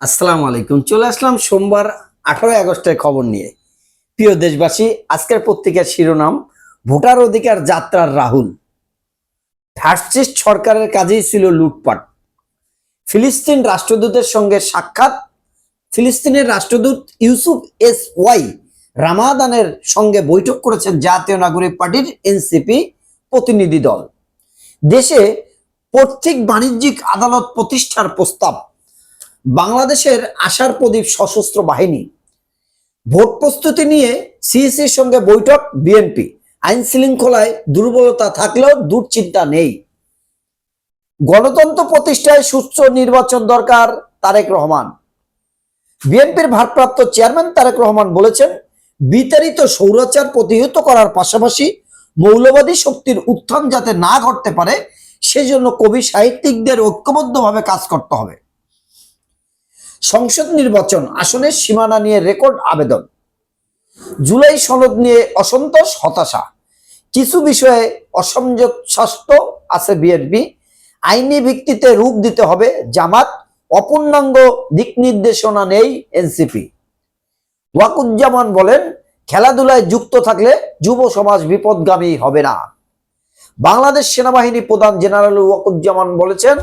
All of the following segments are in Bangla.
আসসালামু আলাইকুম। চলে আসলাম সোমবার আঠারোই আগস্টের খবর নিয়ে। প্রিয় দেশবাসী, আজকের পত্রিকার শিরোনাম, ভোটার অধিকার যাত্রার রাহুল। ফার্সিস্ট সরকারের কাজেই ছিল লুটপাট। ফিলিস্তিন রাষ্ট্রদূতের সঙ্গে সাক্ষাৎ। ফিলিস্তিনের রাষ্ট্রদূত ইউসুফ এস ওয়াই রামাদানের সঙ্গে বৈঠক করেছেন জাতীয় নাগরিক পার্টির এনসিপি প্রতিনিধি দল। দেশে পৈতৃক বাণিজ্যিক আদালত প্রতিষ্ঠার প্রস্তাব। বাংলাদেশের আশার প্রদীপ সশস্ত্র বাহিনী। ভোট প্রস্তুতি নিয়ে সিইসির সঙ্গে বৈঠক, বিএনপি। আইন শৃঙ্খলায় দুর্বলতা থাকলেও দুশ্চিন্তা নেই। গণতন্ত্র প্রতিষ্ঠায় সুস্থ নির্বাচন দরকার তারেক রহমান। বিএনপির ভারপ্রাপ্ত চেয়ারম্যান তারেক রহমান বলেছেন, বিতাড়িত সৌরাচার প্রতিহত করার পাশাপাশি মৌলবাদী শক্তির উত্থান যাতে না ঘটতে পারে, সেজন্য কবি সাহিত্যিকদের ঐক্যবদ্ধভাবে কাজ করতে হবে। সংসদ নির্বাচন আসনের সীমানা নিয়ে রেকর্ড আবেদন। জুলাই সনদ নিয়ে অসন্তোষ, হতাশা। কিছু বিষয়ে অসংযোগ অসমঞ্জস্য আছে বিএনপি। আইনি ভিত্তিতে রূপ দিতে হবে জামাত। অপূর্ণাঙ্গ দিক নির্দেশনা নেই এনসিপি। ওয়াকুজ্জামান বলেন, খেলাধুলায় যুক্ত থাকলে যুব সমাজ বিপদগামী হবে না। বাংলাদেশ সেনাবাহিনী প্রধান জেনারেল ওয়াকুজ্জামান বলেছেন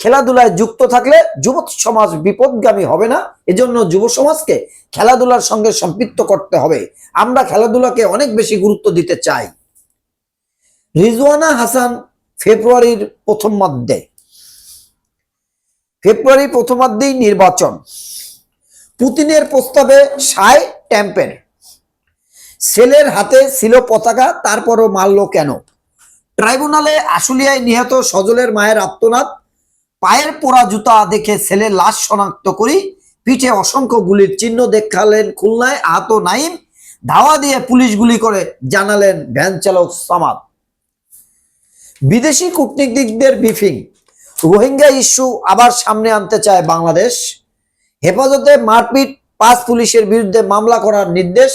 খেলাধুলায় যুক্ত থাকলে যুব সমাজ বিপদগামী হবে না। এজন্য যুব সমাজকে খেলাধুলার সঙ্গে সম্পৃক্ত করতে হবে। আমরা খেলাধুলাকে অনেক বেশি গুরুত্ব দিতে চাই। রিজওয়ানা হাসান ফেব্রুয়ারির প্রথমার্ধে ফেব্রুয়ারি প্রথমার্ধেই নির্বাচন। পুতিনের প্রস্তাবে সায় ট্যাম্পের সেলের হাতে ছিল পতাকা, তারপরও মারল কেন? ট্রাইব্যুনালে আশুলিয়ায় নিহত সজলের মায়ের আত্মনাদ পায়ের পোড়া জুতা দেখে ছেলের লাশ শনাক্ত করি। পিঠে অসংখ্য গুলির চিহ্ন দেখালেন খুলনায়, আহত নাইম। ধাওয়া দিয়ে পুলিশ গুলি করে জানালেন ভ্যান চালক সামাদ। বিদেশি কূটনীতিকদের ব্রিফিং। রোহিঙ্গা ইস্যু আবার সামনে আনতে চায় বাংলাদেশ। হেফাজতে মারপিট, পাঁচ পুলিশের বিরুদ্ধে মামলা করার নির্দেশ।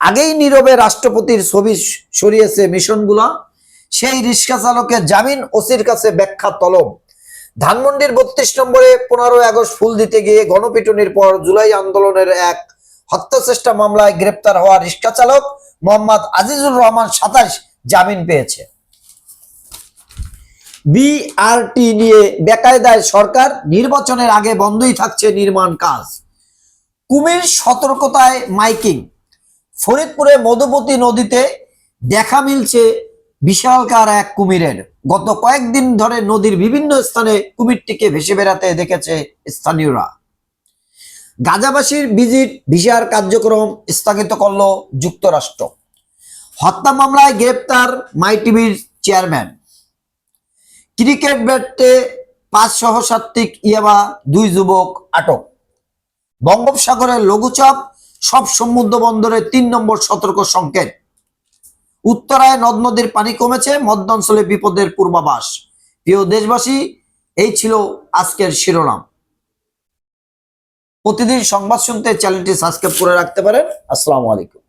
আগেই নীরবে রাষ্ট্রপতির ছবি সরিয়েছে মিশনগুলা। সেই রিক্সা চালকের জামিন, ওসির কাছে ব্যাখ্যা তলব। ধানমন্ডির বত্রিশ নম্বরে পনেরোই আগস্ট ফুল দিতে গিয়ে গণপিটুনির পর জুলাই আন্দোলনের এক হত্যা চেষ্টা মামলায় গ্রেপ্তার হওয়া রিক্সা চালক মোহাম্মদ আজিজুর রহমান সাতাশ জামিন পেয়েছে। বিআরটি নিয়ে বেকায়দায় সরকার, নির্বাচনের আগে বন্ধই থাকছে নির্মাণ কাজ। কুমির সতর্কতায় মাইকিং। ফরিদপুরে মধুপতি নদীতে দেখা মিলছে বিশালকার এক কুমিরের গত কয়েকদিন ধরে নদীর বিভিন্ন স্থানে কুমিরটিকে ভেসে বেড়াতে দেখেছে স্থানীয়রা। গাজাবাসীর ভিজিট, ভিসার কার্যক্রম স্থগিত করল যুক্তরাষ্ট্র। হত্যা মামলায় গ্রেপ্তার মাই টিভির চেয়ারম্যান। ক্রিকেট ব্যাটে পাঁচ সহসাত্ত্বিক ইয়াবা, দুই যুবক আটক। বঙ্গোপসাগরের লঘুচাপ, সব সমুদ্র বন্দরে তিন নম্বর সতর্ক সংকেত। উত্তরায় নদ নদীর পানি কমেছে মধ্য অঞ্চলে বিপদের পূর্বাভাস। প্রিয় দেশবাসী, এই ছিল আজকের শিরোনাম। প্রতিদিন সংবাদ শুনতে চ্যানেলটি সাবস্ক্রাইব করে রাখতে পারেন। আসসালামু আলাইকুম।